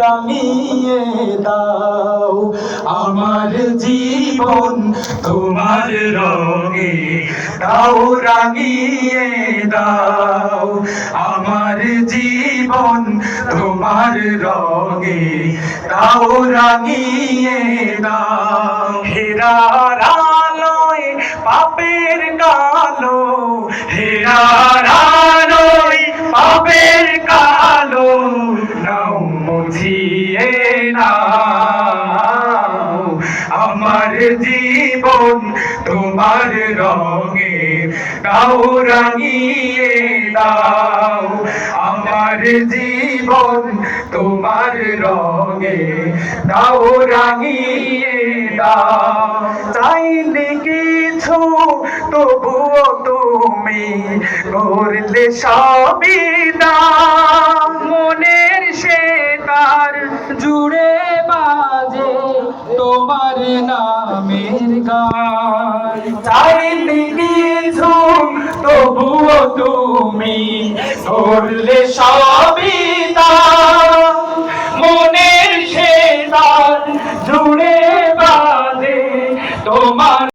রাঙিয়ে দাও। আমার জীবন তোমার রঙে দাও রাঙিয়ে দাও। আমার জীবন তোমার রঙে দাও রাঙিয়ে দাও। হেরার পাপের কালো, হেরার আলোয় পাপের কালো নাও মুছিয়ে নাও, আমার জীবন তোমার রঙে দাও, রাঙিয়ে দাও। আমার জীবন তোমার রঙে দাও, রাঙিয়ে দাও। চাইলে কিছু তবুও তুমি করলে সবই দাও। জুড়ে বাজে তোমার নামের গান। চারিদিকে তবুও তুমি ধরলে সবই মনের সেদার জুড়ে বাজে তোমার